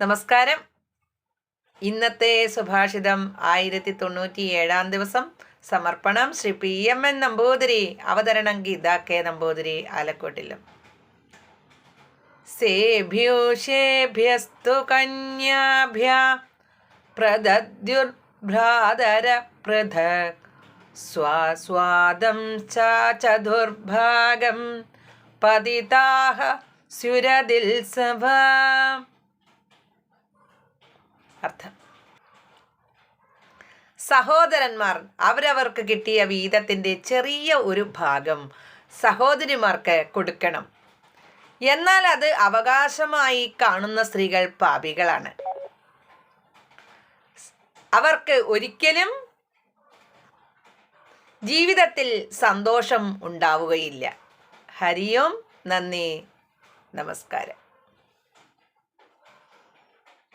നമസ്കാരം. ഇന്നത്തെ സുഭാഷിതം ആയിരത്തി തൊണ്ണൂറ്റി ഏഴാം ദിവസം. സമർപ്പണം Shri P M N Namboothiri അവതരണം ഗീത കെ നമ്പൂതിരി ആലക്കോട്ടിലും. സേഭ്യൂഷേഭ്യസ്തു കന്യാഭ്യ പ്രദദ്യുർഭ്രാതര പൃഥക് സ്വാസ്വാദം ചതുർഭാഗം പതിതാഹ സുരദിൽസഭ അർത്ഥം. സഹോദരന്മാർ അവരവർക്ക് കിട്ടിയ വീതത്തിന്റെ ചെറിയ ഒരു ഭാഗം സഹോദരിമാർക്ക് കൊടുക്കണം. എന്നാൽ അത് അവകാശമായി കാണുന്ന സ്ത്രീകൾ പാപികളാണ്. അവർക്ക് ഒരിക്കലും ജീവിതത്തിൽ സന്തോഷം ഉണ്ടാവുകയില്ല. ഹരിയോം നന്ദി. നമസ്കാരം.